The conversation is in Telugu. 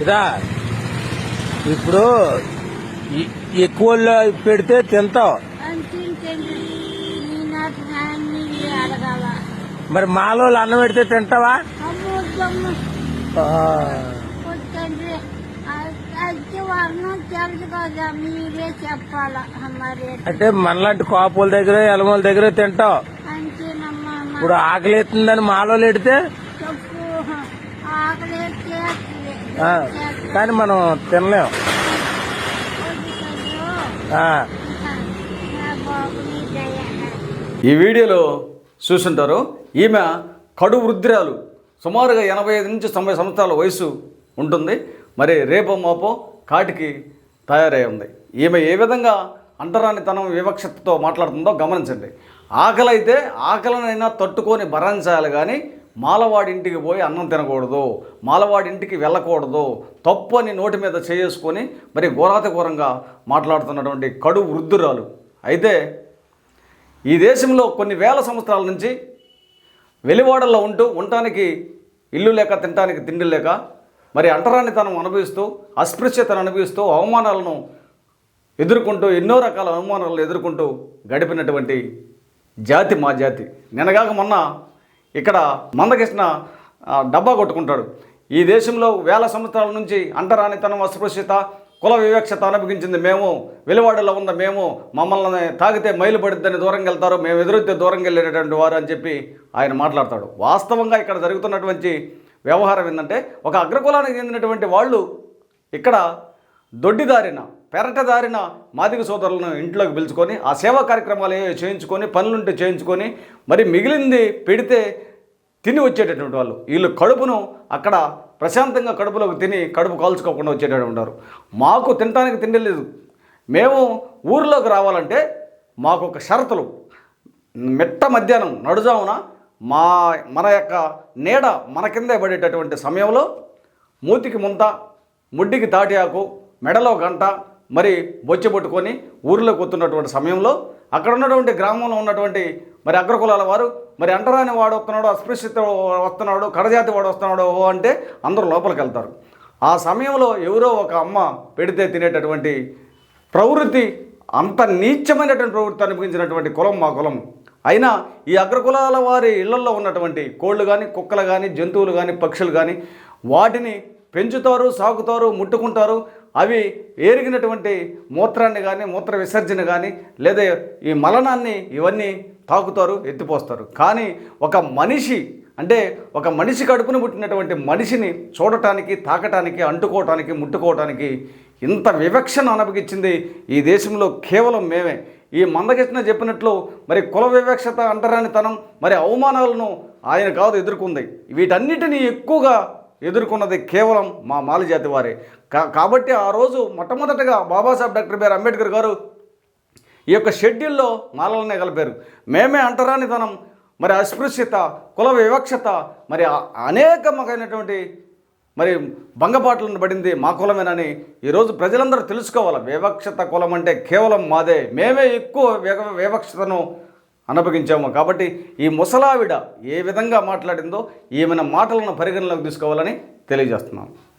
ఇదా ఇప్పుడు ఎక్కువ పెడితే తింటావు. మరి మాలో అన్నం పెడితే తింటావా? అంటే మనలాంటి కాపుల దగ్గర ఎలమల దగ్గర తింటావు. ఇప్పుడు ఆకలి ఎత్తుందని మాలో ఎడితే? ఆకలి కానీ మనం తినలేం. ఈ వీడియోలో చూసుంటారు ఈమె కడు వృద్ధురాలు. సుమారుగా ఎనభై ఐదు నుంచి తొంభై సంవత్సరాల వయసు ఉంటుంది. మరి రేపో మాపో కాటికి తయారై ఉంది. ఈమె ఏ విధంగా అంటరానితనం వివక్షతతో మాట్లాడుతుందో గమనించండి. ఆకలి అయితే ఆకలినైనా తట్టుకొని భరించాలి కానీ మాలవాడి ఇంటికి పోయి అన్నం తినకూడదు మాలవాడి ఇంటికి వెళ్ళకూడదు తప్పు అని నోటి మీద చేసుకొని మరి ఘోరాతి ఘోరంగా మాట్లాడుతున్నటువంటి కడు వృద్ధురాలు. అయితే ఈ దేశంలో కొన్ని వేల సంవత్సరాల నుంచి వెలివాడల్లో ఉంటూ ఉండటానికి ఇల్లు లేక తినటానికి తిండి లేక మరి అంటరానితనం అనుభవిస్తూ అస్పృశ్యతను అనుభవిస్తూ అవమానాలను ఎదుర్కొంటూ ఎన్నో రకాల అవమానాలను ఎదుర్కొంటూ గడిపినటువంటి జాతి మా జాతి. నినగాక మొన్న ఇక్కడ మందకృష్ణ డబ్బా కొట్టుకుంటాడు. ఈ దేశంలో వేల సంవత్సరాల నుంచి అంటరానితనం అస్పృశ్యత కుల వివక్షత అనుభవించింది మేము. వెలువాడలో ఉన్న మేము మమ్మల్ని తాగితే మైలు పడిద్దని దూరం వెళ్తారు. మేము ఎదురైతే దూరం వెళ్ళేటటువంటి వారు అని చెప్పి ఆయన మాట్లాడతాడు. వాస్తవంగా ఇక్కడ జరుగుతున్నటువంటి వ్యవహారం ఏంటంటే ఒక అగ్రకులానికి చెందినటువంటి వాళ్ళు ఇక్కడ దొడ్డిదారిన పెరటదారిన మాదిక సోదరులను ఇంట్లోకి పిలుచుకొని ఆ సేవా కార్యక్రమాలు ఏవో చేయించుకొని పనులుంటే చేయించుకొని మరి మిగిలింది పెడితే తిని వచ్చేటటువంటి వాళ్ళు. వీళ్ళు కడుపును అక్కడ ప్రశాంతంగా కడుపులోకి తిని కడుపు కాల్చుకోకుండా వచ్చేటటువంటి ఉంటారు. మాకు తినడానికి తిండి లేదు. మేము ఊర్లోకి రావాలంటే మాకు ఒక షరతులు. మెట్ట మధ్యాహ్నం నడుజామున మా మన యొక్క నీడ మన కిందే పడేటటువంటి సమయంలో మూతికి ముంత ముడ్డికి తాటి ఆకు మెడలో గంట మరి బొచ్చె పట్టుకొని ఊరిలోకి వస్తున్నటువంటి సమయంలో అక్కడ ఉన్నటువంటి గ్రామంలో ఉన్నటువంటి మరి అగ్రకులాల వారు మరి అంటరాని వాడు వస్తున్నాడు అస్పృశ్యత వస్తున్నాడు కడజాతి వాడు వస్తున్నాడు ఓ అంటే అందరూ లోపలికి వెళ్తారు. ఆ సమయంలో ఎవరో ఒక అమ్మ పెడితే తినేటటువంటి ప్రవృత్తి అంత నీచమైనటువంటి ప్రవృత్తి అనిపించినటువంటి కులం మా కులం. అయినా ఈ అగ్రకులాల వారి ఇళ్ళలో ఉన్నటువంటి కోళ్ళు కానీ కుక్కలు కానీ జంతువులు కానీ పక్షులు కానీ వాటిని పెంచుతారు సాకుతారు ముట్టుకుంటారు. అవి ఏరిగినటువంటి మూత్రాన్ని కానీ మూత్ర విసర్జన కానీ లేదా ఈ మలనాన్ని ఇవన్నీ తాకుతారు ఎత్తిపోస్తారు. కానీ ఒక మనిషి అంటే ఒక మనిషి కడుపున పుట్టినటువంటి మనిషిని చూడటానికి తాకటానికి అంటుకోవటానికి ముట్టుకోవటానికి ఇంత వివక్షను అనపగించింది ఈ దేశంలో కేవలం మేమే. ఈ మందకృష్ణ చెప్పినట్లు మరి కుల వివక్షత అంటరానితనం మరి అవమానాలను ఆయన కాదు ఎదుర్కొంది. వీటన్నిటినీ ఎక్కువగా ఎదుర్కొన్నది కేవలం మా మాలజాతి వారే. కాబట్టి ఆ రోజు మొట్టమొదటగా బాబాసాహెబ్ డాక్టర్ బిఆర్ అంబేద్కర్ గారు ఈ యొక్క షెడ్యూల్లో మాలలనే కలిపారు. మేమే అంటరానితనం మరి అస్పృశ్యత కుల వివక్షత మరి అనేకమైనటువంటి మరి భంగపాట్లను పడింది మా కులమేనని ఈరోజు ప్రజలందరూ తెలుసుకోవాలి. వివక్షత కులం అంటే కేవలం మాదే. మేమే ఎక్కువ వివ- వివక్షతను అనుభవించాము కాబట్టి ఈ ముసలావిడ ఏ విధంగా మాట్లాడిందో ఈమెన మాటలను పరిగణలోకి తీసుకోవాలని తెలియజేస్తున్నాను